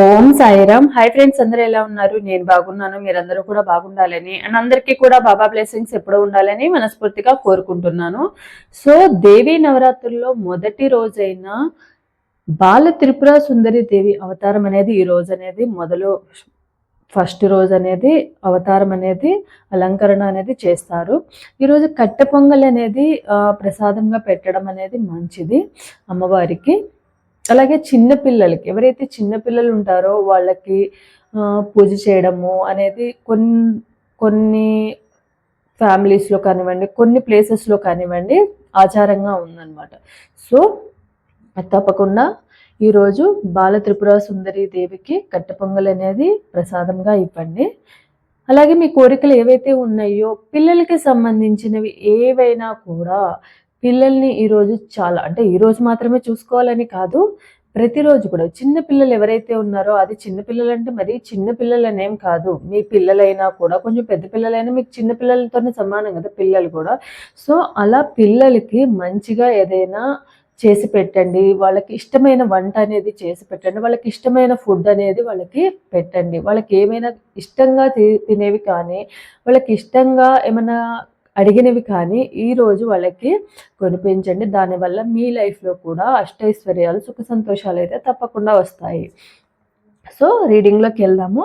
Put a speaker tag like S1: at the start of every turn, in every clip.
S1: ఓం Sairam. Hi friends అందరూ ఎలా ఉన్నారు? నేను బాగున్నాను మీరందరూ కూడా బాగుండాలని. అండ్ అందరికీ కూడా బాబా బ్లెస్సింగ్స్ ఎప్పుడూ ఉండాలని మనస్ఫూర్తిగా కోరుకుంటున్నాను. సో దేవి నవరాత్రుల్లో మొదటి రోజైన బాల త్రిపుర సుందరి దేవి అవతారం అనేది ఈ రోజు అనేది మొదలు ఫస్ట్ రోజు అనేది అవతారం అనేది అలంకరణ అనేది చేస్తారు. ఈరోజు కట్టె పొంగల్ అనేది ప్రసాదంగా పెట్టడం అనేది మంచిది అమ్మవారికి. అలాగే చిన్న పిల్లలకి ఎవరైతే చిన్న పిల్లలు ఉంటారో వాళ్ళకి పూజ చేయడము అనేది కొన్ని కొన్ని ఫ్యామిలీస్లో కానివ్వండి కొన్ని ప్లేసెస్లో కానివ్వండి ఆచారంగా ఉందన్నమాట. సో తప్పకుండా ఈరోజు బాల త్రిపుర సుందరి దేవికి కట్టె పొంగల్ అనేది ప్రసాదంగా ఇవ్వండి. అలాగే మీ కోరికలు ఏవైతే ఉన్నాయో పిల్లలకి సంబంధించినవి ఏవైనా కూడా పిల్లల్ని ఈరోజు చాలా అంటే ఈరోజు మాత్రమే చూసుకోవాలని కాదు ప్రతిరోజు కూడా. చిన్న పిల్లలు ఎవరైతే ఉన్నారో అది చిన్న పిల్లలు అంటే మరీ చిన్న పిల్లలు అనేం కాదు. మీ పిల్లలైనా కూడా కొంచెం పెద్ద పిల్లలైనా మీకు చిన్న పిల్లలతోనే సమానం కదా పిల్లలు కూడా. సో అలా పిల్లలకి మంచిగా ఏదైనా చేసి పెట్టండి. వాళ్ళకి ఇష్టమైన వంట అనేది చేసి పెట్టండి. వాళ్ళకి ఇష్టమైన ఫుడ్ అనేది వాళ్ళకి పెట్టండి. వాళ్ళకి ఏమైనా ఇష్టంగా తి- తినేవి కానీ వాళ్ళకి ఇష్టంగా ఏమైనా అడిగినవి కానీ ఈరోజు వాళ్ళకి కొనిపించండి. దానివల్ల మీ లైఫ్లో కూడా అష్టైశ్వర్యాలు సుఖ సంతోషాలు అయితే తప్పకుండా వస్తాయి. సో రీడింగ్లోకి వెళ్దాము.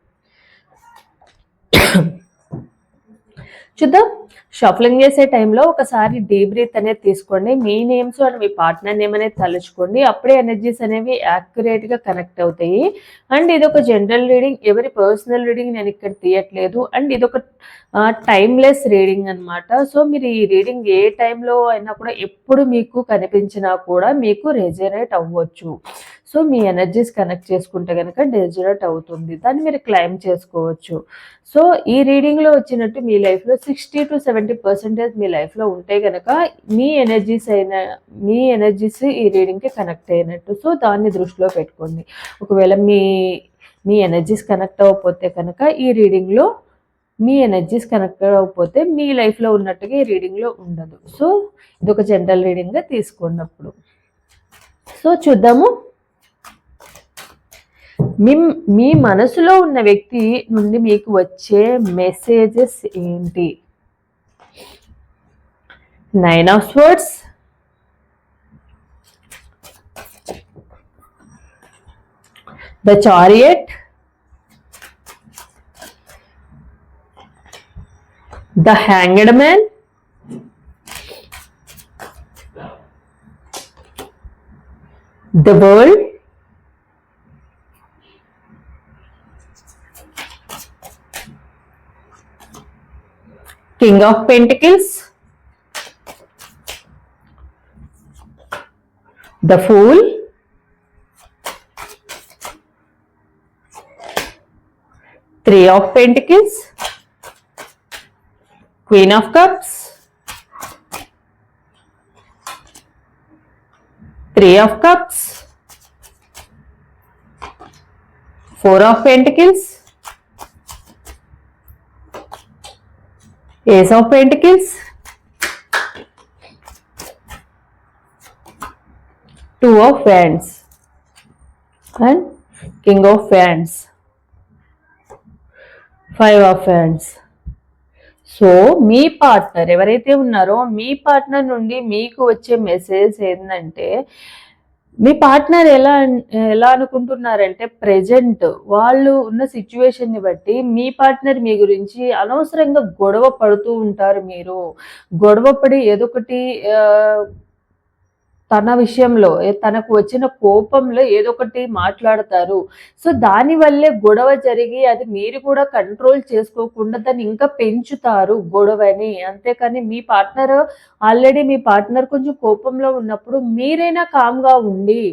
S1: చూద్దాం. షఫలింగ్ చేసే టైంలో ఒకసారి డీ బ్రీత్ అనేది తీసుకోండి. మీ నేమ్స్ అండ్ మీ పార్ట్నర్ నేమ్ అనేది తలుచుకోండి. అప్పుడే ఎనర్జీస్ అనేవి యాక్యురేట్గా కనెక్ట్ అవుతాయి. అండ్ ఇది ఒక జనరల్ రీడింగ్ ఎవరి పర్సనల్ రీడింగ్ నేను ఇక్కడ తీయట్లేదు. అండ్ ఇది ఒక టైమ్లెస్ రీడింగ్ అన్నమాట. సో మీరు ఈ రీడింగ్ ఏ టైంలో అయినా కూడా ఎప్పుడు మీకు కనిపించినా కూడా మీకు రెజనేట్ అవ్వచ్చు. సో మీ ఎనర్జీస్ కనెక్ట్ చేసుకుంటే కనుక డెజరేట్ అవుతుంది. దాన్ని మీరు క్లైమ్ చేసుకోవచ్చు. సో ఈ రీడింగ్లో వచ్చినట్టు మీ లైఫ్లో సిక్స్టీ టు సెవెంటీ పర్సెంటేజ్ మీ లైఫ్లో ఉంటే కనుక మీ ఎనర్జీస్ అయిన మీ ఎనర్జీస్ ఈ రీడింగ్కి కనెక్ట్ అయినట్టు. సో దాన్ని దృష్టిలో పెట్టుకోండి. ఒకవేళ మీ మీ ఎనర్జీస్ కనెక్ట్ అవ్వకపోతే కనుక ఈ రీడింగ్లో మీ ఎనర్జీస్ కనెక్ట్ అవ్వకపోతే మీ లైఫ్లో ఉన్నట్టుగా ఈ రీడింగ్లో ఉండదు. సో ఇది ఒక జనరల్ రీడింగ్గా తీసుకున్నప్పుడు సో చూద్దాము. మీ మీ మనసులో ఉన్న వ్యక్తి నుండి మీకు వచ్చే మెసేజెస్ ఏంటి? Nine of swords the chariot the hanged man the world King of Pentacles, the Fool, Three of Pentacles, Queen of Cups, Three of Cups, Four of Pentacles, ace of pentacles two of fans and king of wands five of wands so me partner ఎవరైతే ఉన్నారో మీ partner నుండి మీకు వచ్చే message ఏంటంటే మీ partner ఎలా ఎలా అనుకుంటున్నారంటే present వాళ్ళు ఉన్న సిచ్యువేషన్ని బట్టి మీ పార్ట్నర్ మీ గురించి అనవసరంగా గొడవ పడుతూ ఉంటారు మీరు. గొడవ పడి ఏదో ఒకటి ఆ, తన విషయంలో తనకు వచ్చిన కోపంలో ఏదో ఒకటి మాట్లాడతారు. సో దానివల్లే గొడవ జరిగి అది మీరు కూడా కంట్రోల్ చేసుకోకుండా దాన్ని ఇంకా పెంచుతారు గొడవని. అంతేకాని మీ పార్ట్నర్ ఆల్రెడీ మీ పార్ట్నర్ కొంచెం కోపంలో ఉన్నప్పుడు మీరైనా కామ్గా ఉండి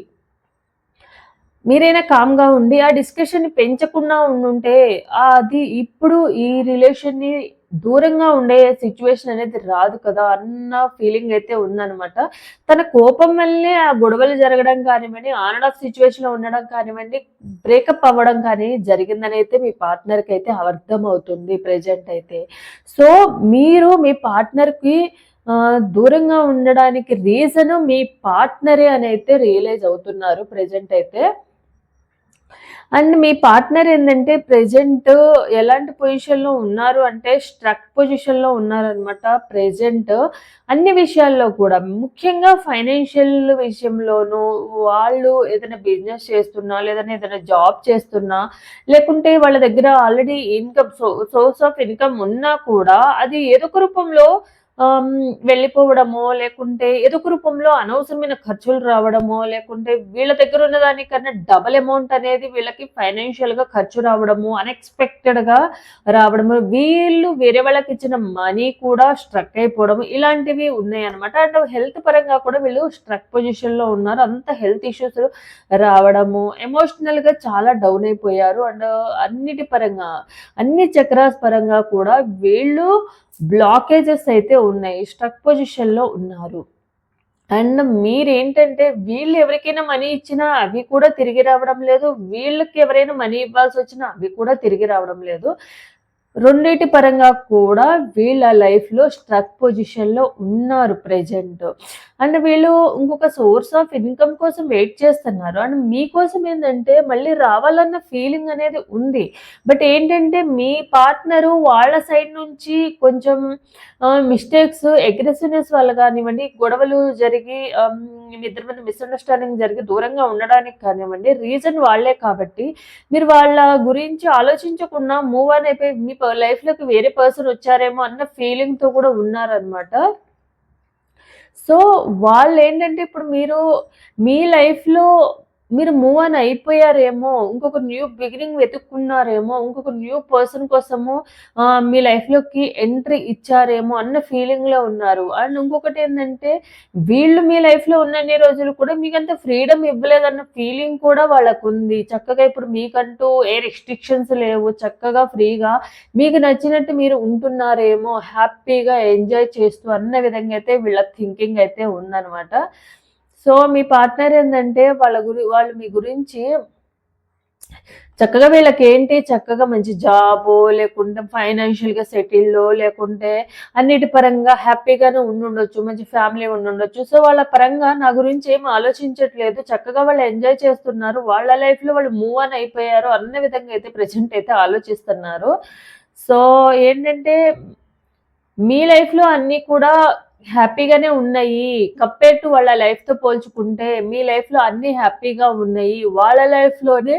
S1: మీరైనా కామ్గా ఉండి ఆ డిస్కషన్ని పెంచకుండా ఉండుంటే అది ఇప్పుడు ఈ రిలేషన్ని దూరంగా ఉండే సిచ్యువేషన్ అనేది రాదు కదా అన్న ఫీలింగ్ అయితే ఉందన్నమాట. తన కోపం వల్లే ఆ గొడవలు జరగడం కానివ్వండి ఆన్ అండ్ ఆఫ్ సిచ్యువేషన్లో ఉండడం కానివ్వండి బ్రేకప్ అవ్వడం కానీ జరిగిందని అయితే మీ పార్ట్నర్కి అయితే అర్థం అవుతుంది ప్రజెంట్ అయితే. సో మీరు మీ పార్ట్నర్కి దూరంగా ఉండడానికి రీజను మీ పార్ట్నరే అని అయితే రియలైజ్ అవుతున్నారు ప్రజెంట్ అయితే. అండ్ మీ పార్ట్నర్ ఏంటంటే ప్రెజెంట్ ఎలాంటి పొజిషన్లో ఉన్నారు అంటే స్ట్రక్ పొజిషన్లో ఉన్నారనమాట ప్రెజెంట్ అన్ని విషయాల్లో కూడా. ముఖ్యంగా ఫైనాన్షియల్ విషయంలోనూ వాళ్ళు ఏదైనా బిజినెస్ చేస్తున్నా లేదంటే ఏదైనా జాబ్ చేస్తున్నా లేకుంటే వాళ్ళ దగ్గర already income source of income ఉన్నా కూడా అది ఏదో రూపంలో వెళ్ళిపోవడమో లేకుంటే ఏదో రూపంలో అనవసరమైన ఖర్చులు రావడమో లేకుంటే వీళ్ళ దగ్గర ఉన్న దానికన్నా డబల్ అమౌంట్ అనేది వీళ్ళకి ఫైనాన్షియల్గా ఖర్చు రావడము అన్ఎక్స్పెక్టెడ్గా రావడము వీళ్ళు వేరే వాళ్ళకి ఇచ్చిన మనీ కూడా స్ట్రక్ అయిపోవడం ఇలాంటివి ఉన్నాయన్నమాట. అండ్ హెల్త్ పరంగా కూడా వీళ్ళు స్ట్రక్ పొజిషన్లో ఉన్నారు. అంత హెల్త్ ఇష్యూస్ రావడము ఎమోషనల్గా చాలా డౌన్ అయిపోయారు. అండ్ అన్నిటి పరంగా అన్ని చక్రాస్ పరంగా కూడా వీళ్ళు బ్లాకేజెస్ అయితే ఉన్నాయి స్ట్రక్ పొజిషన్లో ఉన్నారు. అండ్ మీరేంటంటే వీళ్ళు ఎవరికైనా మనీ ఇచ్చినా అవి కూడా తిరిగి రావడం లేదు వీళ్ళకి ఎవరైనా మనీ ఇవ్వాల్సి వచ్చినా అవి కూడా తిరిగి రావడం లేదు. రెండింటి పరంగా కూడా వీళ్ళ లైఫ్లో స్ట్రక్ పొజిషన్లో ఉన్నారు ప్రజెంట్ అండ్ వీళ్ళు ఇంకొక సోర్స్ ఆఫ్ ఇన్కమ్ కోసం వెయిట్ చేస్తున్నారు. అండ్ మీకోసం ఏంటంటే మళ్ళీ రావాలన్న ఫీలింగ్ అనేది ఉంది. బట్ ఏంటంటే మీ పార్ట్నరు వాళ్ళ సైడ్ నుంచి కొంచెం మిస్టేక్స్ అగ్రెసివ్నెస్ వల్ల కానివ్వండి గొడవలు జరిగి మీ ఇద్దరి మీద మిస్అండర్స్టాండింగ్ జరిగి దూరంగా ఉండడానికి కానివ్వండి రీజన్ వాళ్ళే కాబట్టి మీరు వాళ్ళ గురించి ఆలోచించకుండా మూవ్ ఆన్ అయిపోయి మీ లైఫ్లోకి వేరే పర్సన్ వచ్చారేమో అన్న ఫీలింగ్తో కూడా ఉన్నారనమాట సో వాళ్ళు ఏంటంటే ఇప్పుడు మీరు మీ లైఫ్లో మీరు మూవ్ అని అయిపోయారేమో ఇంకొక న్యూ బిగినింగ్ వెతుక్కున్నారేమో ఇంకొక న్యూ పర్సన్ కోసము మీ లైఫ్లోకి ఎంట్రీ ఇచ్చారేమో అన్న ఫీలింగ్లో ఉన్నారు. అండ్ ఇంకొకటి ఏంటంటే వీళ్ళు మీ లైఫ్లో ఉన్నన్ని రోజులు కూడా మీకు అంత ఫ్రీడమ్ ఇవ్వలేదన్న ఫీలింగ్ కూడా వాళ్ళకు ఉంది చక్కగా ఇప్పుడు మీకంటూ ఏ రిస్ట్రిక్షన్స్ లేవు. చక్కగా ఫ్రీగా మీకు నచ్చినట్టు మీరు ఉంటున్నారేమో హ్యాపీగా ఎంజాయ్ చేస్తూ అన్న విధంగా అయితే వీళ్ళ థింకింగ్ అయితే ఉందన్నమాట. సో మీ పార్ట్నర్ ఏంటంటే వాళ్ళ గురి వాళ్ళు మీ గురించి చక్కగా వీళ్ళకి ఏంటి చక్కగా మంచి జాబు లేకుంటే ఫైనాన్షియల్గా సెటిల్లో లేకుంటే అన్నిటి పరంగా హ్యాపీగానే ఉండుండొచ్చు మంచి ఫ్యామిలీ ఉండుండొచ్చు. సో వాళ్ళ పరంగా నా గురించి ఏం ఆలోచించట్లేదు. చక్కగా వాళ్ళు ఎంజాయ్ చేస్తున్నారు. వాళ్ళ లైఫ్లో వాళ్ళు మూవ్ ఆన్ అయిపోయారు అన్న విధంగా అయితే ప్రజెంట్ అయితే ఆలోచిస్తున్నారు. సో ఏంటంటే మీ లైఫ్లో అన్నీ కూడా హ్యాపీగానే ఉన్నాయి. కంపేర్ టు వాళ్ళ లైఫ్తో పోల్చుకుంటే మీ లైఫ్లో అన్నీ హ్యాపీగా ఉన్నాయి. వాళ్ళ లైఫ్లోనే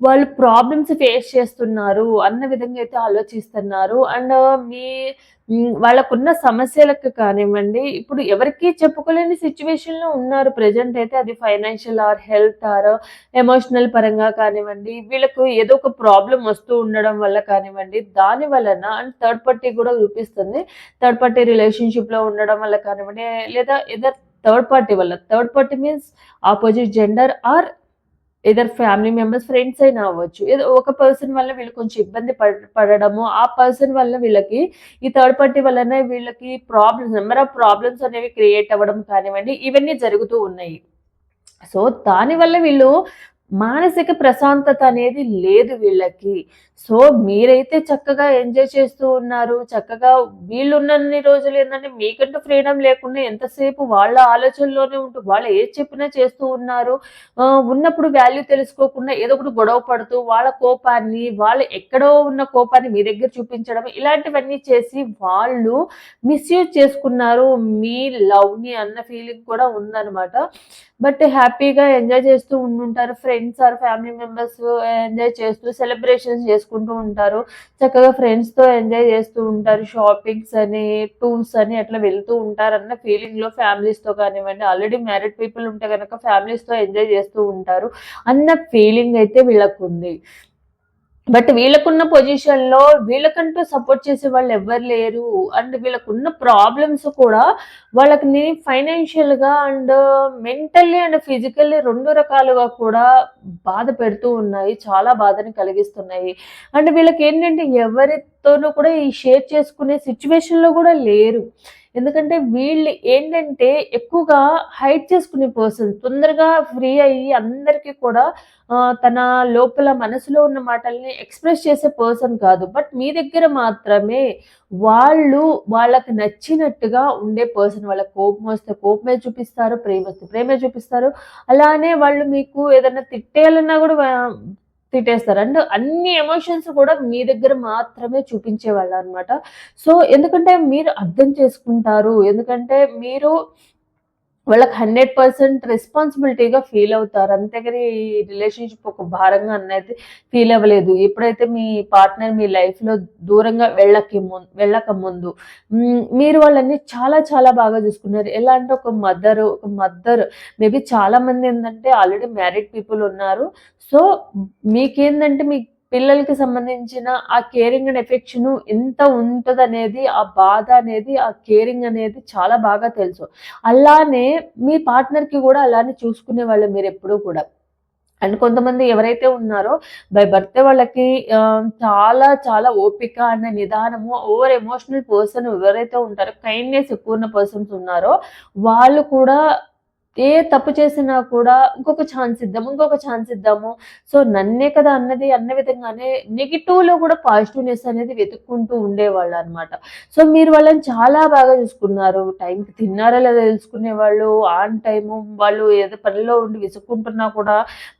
S1: వాళ్ళు ప్రాబ్లమ్స్ ఫేస్ చేస్తున్నారు అన్న విధంగా అయితే ఆలోచిస్తున్నారు. అండ్ uh, మీ వాళ్ళకున్న సమస్యలకు కానివ్వండి ఇప్పుడు ఎవరికి చెప్పుకోలేని సిచ్యువేషన్లో ఉన్నారు. ప్రజెంట్ అయితే అది financial or health or emotional పరంగా కానివ్వండి వీళ్ళకు ఏదో ఒక ప్రాబ్లం వస్తూ ఉండడం వల్ల కానివ్వండి దాని వలన అండ్ థర్డ్ పార్టీ కూడా చూపిస్తుంది. థర్డ్ పార్టీ రిలేషన్షిప్లో ఉండడం వల్ల కానివ్వండి లేదా ఏదో థర్డ్ పార్టీ వల్ల third party means opposite gender or ఇద్దరు ఫ్యామిలీ మెంబర్స్ ఫ్రెండ్స్ అయినా అవ్వచ్చు. ఏదో ఒక పర్సన్ వల్ల వీళ్ళు కొంచెం ఇబ్బంది పడడము ఆ పర్సన్ వల్ల వీళ్ళకి ఈ థర్డ్ పార్టీ వల్లనే వీళ్ళకి ప్రాబ్లమ్స్ నెంబర్ ఆఫ్ ప్రాబ్లమ్స్ అనేవి క్రియేట్ అవ్వడం కానివ్వండి ఇవన్నీ జరుగుతూ ఉన్నాయి. సో దానివల్ల వీళ్ళు మానసిక ప్రశాంతత అనేది లేదు వీళ్ళకి. సో మీరైతే చక్కగా ఎంజాయ్ చేస్తూ ఉన్నారు. చక్కగా వీళ్ళున్నన్ని రోజులు ఏంటంటే మీకంటూ ఫ్రీడమ్ లేకుండా ఎంతసేపు వాళ్ళ ఆలోచనలోనే ఉంటూ వాళ్ళు ఏది చెప్పినా చేస్తూ ఉన్నారు. ఉన్నప్పుడు వాల్యూ తెలుసుకోకుండా ఏదో ఒకటి గొడవ పడుతూ వాళ్ళ కోపాన్ని వాళ్ళు ఎక్కడో ఉన్న కోపాన్ని మీ దగ్గర చూపించడం ఇలాంటివన్నీ చేసి వాళ్ళు మిస్యూజ్ చేసుకున్నారు. మీ లవ్ని అన్న ఫీలింగ్ కూడా ఉందన్నమాట. బట్ హ్యాపీగా ఎంజాయ్ చేస్తూ ఉంటుంటారు friends or family members enjoy చేస్తూ సెలబ్రేషన్స్ చేసుకుంటూ ఉంటారు. చక్కగా ఫ్రెండ్స్తో ఎంజాయ్ చేస్తూ ఉంటారు. షాపింగ్స్ అని టూర్స్ అని అట్లా వెళ్తూ ఉంటారు అన్న ఫీలింగ్లో ఫ్యామిలీస్తో కానివ్వండి ఆల్రెడీ మ్యారీడ్ పీపుల్ ఉంటే కనుక ఫ్యామిలీస్తో ఎంజాయ్ చేస్తూ ఉంటారు అన్న ఫీలింగ్ అయితే వీళ్ళకు ఉంది బట్ వీళ్ళకున్న పొజిషన్లో వీళ్ళకంటూ సపోర్ట్ చేసే వాళ్ళు ఎవరు లేరు. అండ్ వీళ్ళకున్న ప్రాబ్లమ్స్ కూడా వాళ్ళకి ఫైనాన్షియల్గా అండ్ మెంటల్లీ అండ్ ఫిజికల్లీ రెండు రకాలుగా కూడా బాధ పెడుతూ ఉన్నాయి. చాలా బాధని కలిగిస్తున్నాయి. అండ్ వీళ్ళకి ఏంటంటే ఎవరి ఎవరితోనూ కూడా ఈ షేర్ చేసుకునే సిచ్యువేషన్లో కూడా లేరు. ఎందుకంటే వీళ్ళు ఏంటంటే ఎక్కువగా హైడ్ చేసుకునే పర్సన్ తొందరగా ఫ్రీ అయ్యి అందరికీ కూడా తన లోపల మనసులో ఉన్న మాటల్ని ఎక్స్ప్రెస్ చేసే పర్సన్ కాదు. బట్ మీ దగ్గర మాత్రమే వాళ్ళు వాళ్ళకి నచ్చినట్టుగా ఉండే పర్సన్ వాళ్ళ కోపం వస్తే కోపమే చూపిస్తారు ప్రేమ వస్తే ప్రేమే చూపిస్తారు. అలానే వాళ్ళు మీకు ఏదైనా తిట్టేయాలన్నా కూడా తిట్టేస్తారు. అండ్ అన్ని ఎమోషన్స్ కూడా మీ దగ్గర మాత్రమే చూపించేవాళ్ళు అనమాట సో ఎందుకంటే మీరు అర్థం చేసుకుంటారు. ఎందుకంటే మీరు వాళ్ళకి హండ్రెడ్ పర్సెంట్ రెస్పాన్సిబిలిటీగా ఫీల్ అవుతారు. అంతేగాని ఈ రిలేషన్షిప్ ఒక భారంగా అన్నైతే ఫీల్ అవ్వలేదు. ఎప్పుడైతే మీ పార్ట్నర్ మీ లైఫ్లో దూరంగా వెళ్ళకి ముందు వెళ్ళక ముందు మీరు వాళ్ళని చాలా చాలా బాగా చూసుకున్నారు. ఎలా అంటే ఒక మదర్ ఒక మదర్ మేబీ చాలా మంది ఏంటంటే ఆల్రెడీ మ్యారీడ్ పీపుల్ ఉన్నారు. సో మీకేందంటే మీ పిల్లలకి సంబంధించిన ఆ కేరింగ్ అండ్ ఎఫెక్షన్ ఎంత ఉంటుంది అనేది ఆ బాధ అనేది ఆ కేరింగ్ అనేది చాలా బాగా తెలుసు. అలానే మీ పార్ట్నర్కి కూడా అలానే చూసుకునే వాళ్ళు మీరు ఎప్పుడూ కూడా. అండ్ కొంతమంది ఎవరైతే ఉన్నారో బై బర్త్ వాళ్ళకి చాలా చాలా ఓపిక అనే నిదానము ఓవర్ ఎమోషనల్ పర్సన్ ఎవరైతే ఉంటారో కైండ్నెస్ ఎక్కువ ఉన్న పర్సన్స్ ఉన్నారో వాళ్ళు కూడా ఏ తప్పు చేసినా కూడా ఇంకొక ఛాన్స్ ఇద్దాము ఇంకొక ఛాన్స్ ఇద్దాము. సో నన్నే కదా అన్నది అన్న విధంగానే నెగిటివ్లో కూడా పాజిటివ్నెస్ అనేది వెతుక్కుంటూ ఉండేవాళ్ళు అనమాట సో మీరు వాళ్ళని చాలా బాగా చూసుకున్నారు. టైంకి తిన్నారా లేదా తెలుసుకునే వాళ్ళు ఆన్ టైము వాళ్ళు ఏదో పనిలో ఉండి విసుక్కుంటున్నా కూడా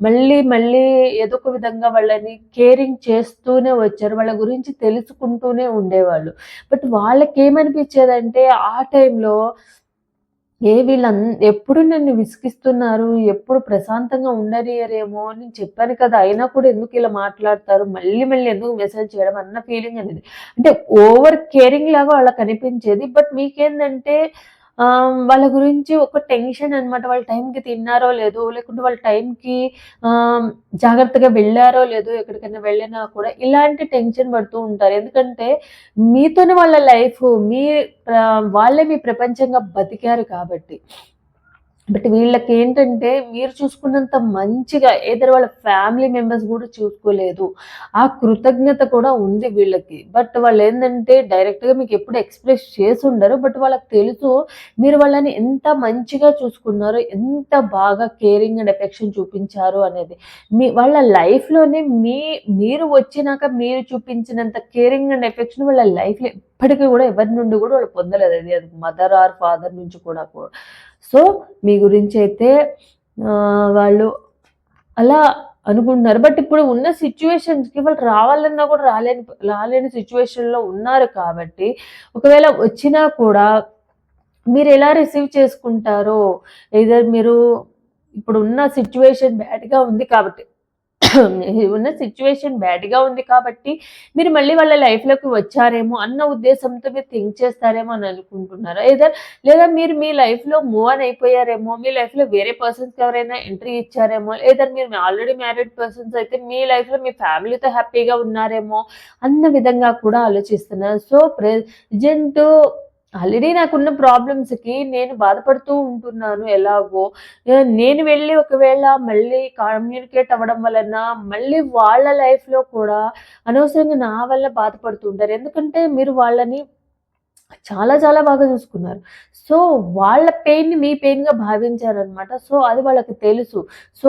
S1: మళ్ళీ మళ్ళీ ఏదో ఒక విధంగా వాళ్ళని కేరింగ్ చేస్తూనే వచ్చారు. వాళ్ళ గురించి తెలుసుకుంటూనే ఉండేవాళ్ళు. బట్ వాళ్ళకి ఏమనిపించేదంటే ఆ టైంలో ఏ వీళ్ళం ఎప్పుడు నన్ను విసిగిస్తున్నారు? ఎప్పుడు ప్రశాంతంగా ఉండనియరేమో అని చెప్పాను కదా. అయినా కూడా ఎందుకు ఇలా మాట్లాడతారు? మళ్ళీ మళ్ళీ ఎందుకు మెసేజ్ చేయడం అన్న ఫీలింగ్ అనేది. అంటే ఓవర్ కేరింగ్ లాగా వాళ్ళకి అనిపించేది. బట్ మీకేందంటే వాళ్ళ గురించి ఒక టెన్షన్ అనమాట వాళ్ళ టైంకి తిన్నారో లేదో లేకుంటే వాళ్ళ టైంకి జాగ్రత్తగా వెళ్ళారో లేదో ఎక్కడికైనా వెళ్ళినా కూడా ఇలాంటి టెన్షన్ పడుతూ ఉంటారు. ఎందుకంటే మీతోనే వాళ్ళ లైఫ్ మీ వాళ్ళే మీ ప్రపంచంగా బతికారు కాబట్టి. బట్ వీళ్ళకి ఏంటంటే మీరు చూసుకున్నంత మంచిగా ఏదైనా వాళ్ళ ఫ్యామిలీ మెంబర్స్ కూడా చూసుకోలేదు. ఆ కృతజ్ఞత కూడా ఉంది వీళ్ళకి. బట్ వాళ్ళు ఏంటంటే డైరెక్ట్గా మీకు ఎప్పుడు ఎక్స్ప్రెస్ చేసి ఉండరు. బట్ వాళ్ళకి తెలుసు మీరు వాళ్ళని ఎంత మంచిగా చూసుకున్నారు ఎంత బాగా కేరింగ్ అండ్ ఎఫెక్షన్ చూపించారు అనేది. మీ వాళ్ళ లైఫ్లోనే మీ మీరు వచ్చినాక మీరు చూపించినంత కేరింగ్ అండ్ ఎఫెక్షన్ వాళ్ళ లైఫ్లో ఎప్పటికీ కూడా ఎవరి నుండి కూడా వాళ్ళు పొందలేదు. అది అది మదర్ ఆర్ ఫాదర్ నుంచి కూడా సో మీ గురించి అయితే వాళ్ళు అలా అనుకుంటున్నారు. బట్ ఇప్పుడు ఉన్న సిచ్యువేషన్స్కి వాళ్ళు రావాలన్నా కూడా రాలేని రాలేని సిచ్యువేషన్లో ఉన్నారు కాబట్టి ఒకవేళ వచ్చినా కూడా మీరు ఎలా రిసీవ్ చేసుకుంటారో ఏదో మీరు ఇప్పుడు ఉన్న సిచ్యువేషన్ బ్యాడ్గా ఉంది కాబట్టి ఉన్న సిచ్యువేషన్ బ్యాడ్గా ఉంది కాబట్టి మీరు మళ్ళీ వాళ్ళ లైఫ్లోకి వచ్చారేమో అన్న ఉద్దేశంతో మీరు థింక్ చేస్తారేమో అని అనుకుంటున్నారు? ఏదో లేదా మీరు మీ లైఫ్లో మూవ్ అని అయిపోయారేమో మీ లైఫ్లో వేరే పర్సన్స్కి ఎవరైనా ఎంట్రీ ఇచ్చారేమో లేదా మీరు ఆల్రెడీ మ్యారీడ్ పర్సన్స్ అయితే మీ లైఫ్లో మీ ఫ్యామిలీతో హ్యాపీగా ఉన్నారేమో అన్న విధంగా కూడా ఆలోచిస్తున్నారు. సో ప్రెజెంట్ ఆల్రెడీ నాకున్న ప్రాబ్లమ్స్కి నేను బాధపడుతూ ఉంటున్నాను ఎలాగో. నేను వెళ్ళి ఒకవేళ మళ్ళీ కమ్యూనికేట్ అవ్వడం వలన మళ్ళీ వాళ్ళ లైఫ్లో కూడా అనవసరంగా నా వల్ల బాధపడుతుంటారు ఎందుకంటే మీరు వాళ్ళని చాలా చాలా బాగా చూసుకున్నారు. సో వాళ్ళ పెయిన్ని మీ పెయిన్గా భావించారనమాట సో అది వాళ్ళకి తెలుసు. సో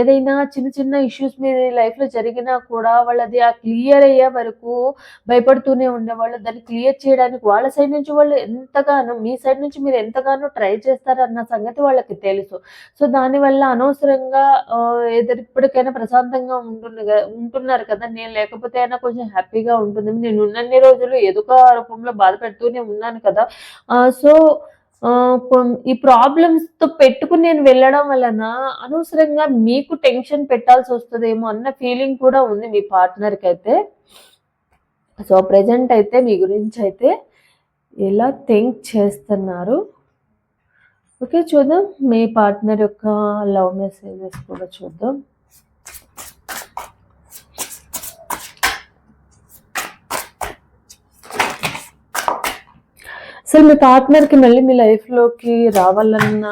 S1: ఏదైనా చిన్న చిన్న ఇష్యూస్ మీ లైఫ్లో జరిగినా కూడా వాళ్ళది ఆ క్లియర్ అయ్యే వరకు భయపడుతూనే ఉండేవాళ్ళు. దాన్ని క్లియర్ చేయడానికి వాళ్ళ సైడ్ నుంచి వాళ్ళు ఎంతగానో మీ సైడ్ నుంచి మీరు ఎంతగానో ట్రై చేస్తారన్న సంగతి వాళ్ళకి తెలుసు. సో దానివల్ల అనవసరంగా ఏదైనా ఇప్పటికైనా ప్రశాంతంగా ఉంటున్న ఉంటున్నారు కదా. నేను లేకపోతే అయినా కొంచెం హ్యాపీగా ఉంటుంది నేను ఉన్నన్ని రోజులు ఎదుక రూపంలో బాధ పెడుతూనే ఉన్నాను కదా. సో ఈ ప్రాబ్లమ్స్తో పెట్టుకుని నేను వెళ్ళడం వలన అనవసరంగా మీకు టెన్షన్ పెట్టాల్సి వస్తుందేమో అన్న ఫీలింగ్ కూడా ఉంది మీ పార్ట్నర్కి అయితే. సో ప్రజెంట్ అయితే మీ గురించి అయితే ఎలా థింక్ చేస్తున్నారు? ఓకే చూద్దాం. మీ పార్ట్నర్ యొక్క లవ్ మెసేజెస్ కూడా చూద్దాం. అసలు మీ పార్ట్నర్కి మళ్ళీ మీ లైఫ్లోకి రావాలన్న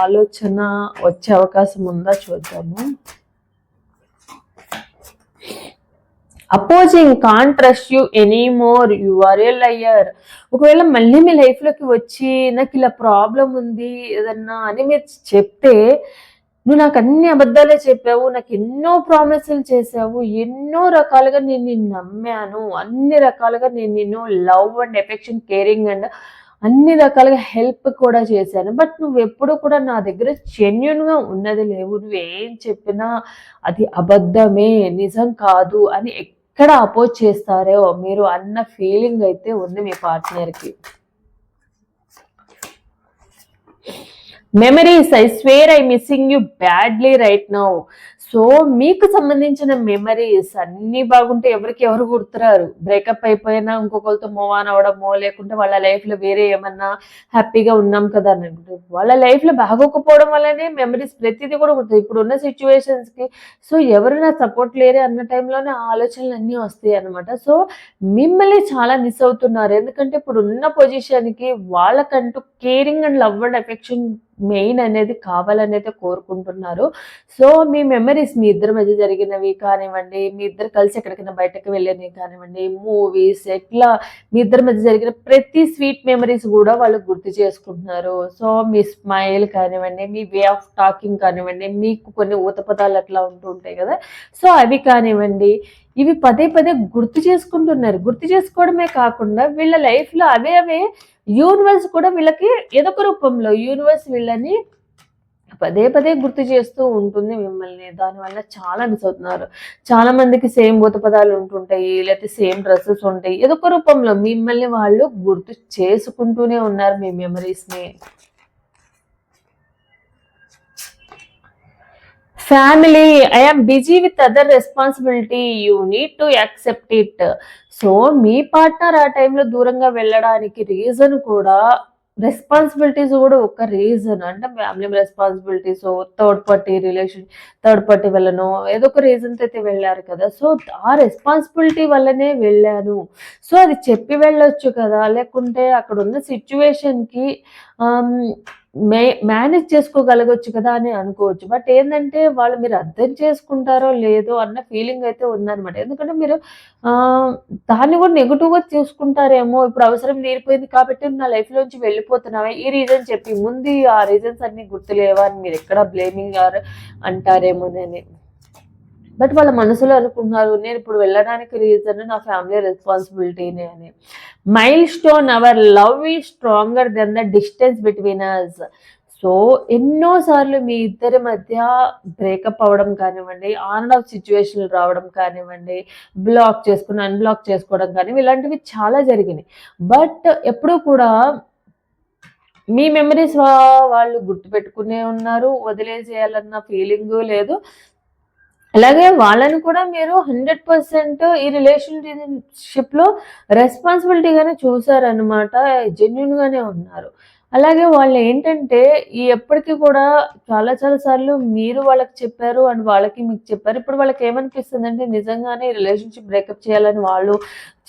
S1: ఆలోచన వచ్చే అవకాశం ఉందా చూద్దాము. Opposing can't trust you any more you are a liar ఒకవేళ మళ్ళీ మీ లైఫ్లోకి వచ్చి నాకు ఇలా ప్రాబ్లం ఉంది ఏదన్నా అని మీరు చెప్తే నువ్వు నాకు అన్ని అబద్ధాలే చెప్పావు నాకు ఎన్నో ప్రామిసులు చేసావు ఎన్నో రకాలుగా నేను నిన్ను నమ్మాను అన్ని రకాలుగా నేను నిన్ను love and affection caring and అన్ని రకాలుగా హెల్ప్ కూడా చేశాను. బట్ నువ్వు ఎప్పుడు కూడా నా దగ్గర జెన్యున్గా ఉన్నది లేవు. నువ్వేం చెప్పినా అది అబద్ధమే నిజం కాదు అని ఎక్కడ అపోజ్ చేస్తారో మీరు అన్న ఫీలింగ్ అయితే ఉంది మీ పార్ట్నర్కి. Memories I swear I missing you badly right now so మీకు సంబంధించిన మెమరీస్ అన్నీ బాగుంటే ఎవరికి ఎవరు గుర్తురారు? బ్రేకప్ అయిపోయినా ఇంకొకరితో మూవ్ ఆన్ అవ్వడమో లేకుంటే వాళ్ళ లైఫ్లో వేరే ఏమన్నా హ్యాపీగా ఉన్నాం కదా అని అనుకుంటే వాళ్ళ లైఫ్లో బాగోకపోవడం వల్లనే మెమరీస్ ప్రతిదీ కూడా గుర్తుంది ఇప్పుడు ఉన్న సిచ్యువేషన్స్కి సో ఎవరు నా సపోర్ట్ లేరే అన్న టైంలోనే ఆలోచనలు అన్నీ వస్తాయి అనమాట సో మిమ్మల్ని చాలా మిస్ అవుతున్నారు. ఎందుకంటే ఇప్పుడు ఉన్న పొజిషన్కి వాళ్ళకంటూ caring and love and affection main అనేది కావాలని కోరుకుంటున్నారు. సో మీ మెమరీస్ మీ ఇద్దరి మధ్య జరిగినవి కానివ్వండి మీ ఇద్దరు కలిసి ఎక్కడికైనా బయటకు వెళ్ళినవి కానివ్వండి మూవీస్ ఎట్లా మీ ఇద్దరి మధ్య జరిగిన ప్రతి స్వీట్ మెమరీస్ కూడా వాళ్ళు గుర్తు చేసుకుంటున్నారు. సో మీ స్మైల్ కానివ్వండి మీ వే ఆఫ్ టాకింగ్ కానివ్వండి మీకు కొన్ని ఊతపదాలు అట్లా ఉంటూ ఉంటాయి కదా. సో అవి కానివ్వండి ఇవి పదే పదే గుర్తు చేసుకుంటున్నారు. గుర్తు చేసుకోవడమే కాకుండా వీళ్ళ లైఫ్లో అవే అవే యూనివర్స్ కూడా వీళ్ళకి ఏదొక రూపంలో యూనివర్స్ వీళ్ళని పదే పదే గుర్తు చేస్తూ ఉంటుంది మిమ్మల్ని. దానివల్ల చాలా మిస్ అవుతున్నారు. చాలా మందికి సేమ్ భూత పదాలు ఉంటుంటాయి లేకపోతే సేమ్ డ్రెస్సెస్ ఉంటాయి. ఏదొక రూపంలో మిమ్మల్ని వాళ్ళు గుర్తు చేసుకుంటూనే ఉన్నారు మీ మెమరీస్ని family I'm busy with other responsibility you need to accept it so me partner ఆ టైంలో దూరంగా వెళ్ళడానికి రీజన్ కూడా రెస్పాన్సిబిలిటీస్ కూడా ఒక రీజన్ అంటే family responsibilities third party relation third party వల్లనో ఏదో ఒక రీజన్తో అయితే వెళ్ళారు కదా. సో ఆ రెస్పాన్సిబిలిటీ వల్లనే వెళ్ళాను. సో అది చెప్పి వెళ్ళొచ్చు కదా. లేకుంటే అక్కడ ఉన్న సిచ్యువేషన్కి మే మేనేజ్ చేసుకోగలగొచ్చు కదా అని అనుకోవచ్చు. బట్ ఏంటంటే వాళ్ళు మీరు అర్థం చేసుకుంటారో లేదో అన్న ఫీలింగ్ అయితే ఉందనమాట ఎందుకంటే మీరు దాన్ని కూడా నెగిటివ్గా చూసుకుంటారేమో. ఇప్పుడు అవసరం తీరిపోయింది కాబట్టి నా లైఫ్లోంచి వెళ్ళిపోతున్నావా? ఈ రీజన్ చెప్పి ముందు ఆ రీజన్స్ అన్ని గుర్తులేవా అని మీరు ఎక్కడ బ్లేమింగ్ అంటారేమోనని బట్ వాళ్ళ మనసులో అనుకుంటున్నారు నేను ఇప్పుడు వెళ్ళడానికి రీజన్ నా ఫ్యామిలీ రెస్పాన్సిబిలిటీనే అని. మైల్ స్టోన్ అవర్ లవ్ ఈ stronger than the distance between us so ఎన్నోసార్లు మీ ఇద్దరి మధ్య బ్రేకప్ అవ్వడం కానివ్వండి ఆన్ అండ్ ఆఫ్ సిచ్యువేషన్లు రావడం కానివ్వండి బ్లాక్ చేసుకుని అన్బ్లాక్ చేసుకోవడం కానివ్వండి ఇలాంటివి చాలా జరిగినాయి. బట్ ఎప్పుడూ కూడా మీ మెమరీస్ వాళ్ళు గుర్తుపెట్టుకునే ఉన్నారు వదిలేసేయాలన్న ఫీలింగ్ లేదు. అలాగే వాళ్ళని కూడా మీరు హండ్రెడ్ పర్సెంట్ ఈ రిలేషన్షిప్లో రెస్పాన్సిబిలిటీగానే చూసారనమాట జెన్యున్గానే ఉన్నారు. అలాగే వాళ్ళు ఏంటంటే ఈ ఎప్పటికీ కూడా చాలా చాలా సార్లు మీరు వాళ్ళకి చెప్పారు అండ్ వాళ్ళకి మీకు చెప్పారు. ఇప్పుడు వాళ్ళకి ఏమనిపిస్తుంది అంటే నిజంగానే రిలేషన్షిప్ బ్రేకప్ చేయాలని వాళ్ళు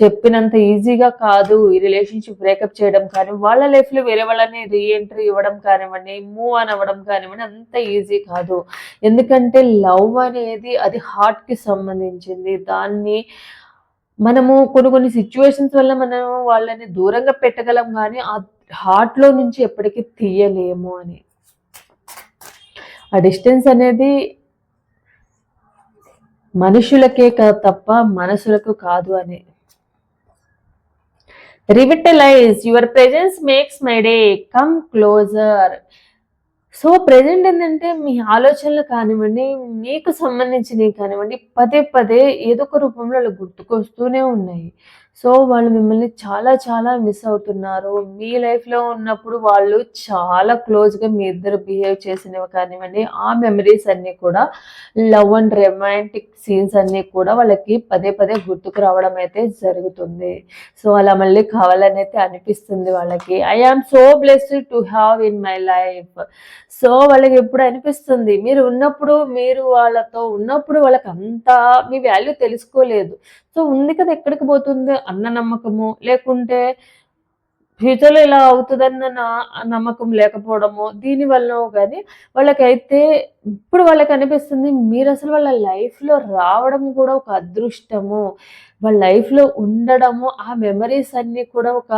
S1: చెప్పినంత ఈజీగా కాదు ఈ రిలేషన్షిప్ బ్రేకప్ చేయడం కానీ వాళ్ళ లైఫ్లో వేరే వాళ్ళని రీఎంట్రీ ఇవ్వడం కానివ్వండి మూవ్ అని అవ్వడం కానివ్వండి అంత ఈజీ కాదు. ఎందుకంటే లవ్ అనేది అది హార్ట్కి సంబంధించింది. దాన్ని మనము కొన్ని కొన్ని సిచ్యువేషన్స్ వల్ల మనం వాళ్ళని దూరంగా పెట్టగలం కానీ ఆ హార్ట్లో నుంచి ఎప్పటికీ తీయలేము అని. ఆ డిస్టెన్స్ అనేది మనుషులకే తప్ప మనసులకు కాదు అని. Revitalise your presence makes my day come closer so present ఏంటంటే మీ ఆలోచనలు కానివ్వండి మీకు సంబంధించినవి కానివ్వండి పదే పదే ఏదో ఒక రూపంలో అలా గుర్తుకొస్తూనే ఉన్నాయి. సో వాళ్ళు మిమ్మల్ని చాలా చాలా మిస్ అవుతున్నారు. మీ లైఫ్లో ఉన్నప్పుడు వాళ్ళు చాలా క్లోజ్గా మీ ఇద్దరు బిహేవ్ చేసినవి కానివ్వండి ఆ మెమరీస్ అన్నీ కూడా లవ్ అండ్ రొమాంటిక్ సీన్స్ అన్నీ కూడా వాళ్ళకి పదే పదే గుర్తుకు రావడం అయితే జరుగుతుంది. సో అలా మళ్ళీ కావాలని అయితే అనిపిస్తుంది వాళ్ళకి. I am so blessed to have in my life so వాళ్ళకి ఎప్పుడు అనిపిస్తుంది? మీరు ఉన్నప్పుడు మీరు వాళ్ళతో ఉన్నప్పుడు వాళ్ళకి అంతా మీ వాల్యూ తెలుసుకోలేదు. సో ఉంది కదా ఎక్కడికి పోతుంది? అన్న నమ్మకము లేకుంటే ఫ్యూచర్లో ఇలా అవుతుందన్న నా నమ్మకం లేకపోవడము దీని వల్ల కానీ వాళ్ళకైతే ఇప్పుడు వాళ్ళకి అనిపిస్తుంది మీరు అసలు వాళ్ళ లైఫ్లో రావడం కూడా ఒక అదృష్టము. వాళ్ళ లైఫ్లో ఉండడము ఆ మెమరీస్ అన్నీ కూడా ఒక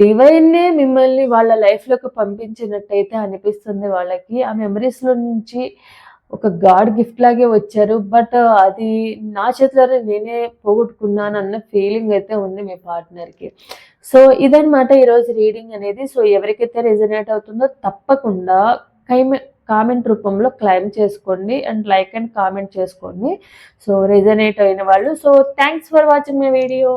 S1: డివైన్నే మిమ్మల్ని వాళ్ళ లైఫ్లోకి పంపించినట్టయితే అనిపిస్తుంది వాళ్ళకి. ఆ మెమరీస్లో నుంచి ఒక గాడ్ గిఫ్ట్ లాగే వచ్చారు. బట్ అది నా చేతిలోనే నేనే పోగొట్టుకున్నాను అన్న ఫీలింగ్ అయితే ఉంది మీ పార్ట్నర్కి. సో ఇదనమాట ఈరోజు రీడింగ్ అనేది. సో ఎవరికైతే రెజనేట్ అవుతుందో తప్పకుండా కైమె కామెంట్ రూపంలో క్లైమ్ చేసుకోండి అండ్ లైక్ అండ్ కామెంట్ చేసుకోండి. సో రెజనేట్ అయిన వాళ్ళు. So thanks for watching my video.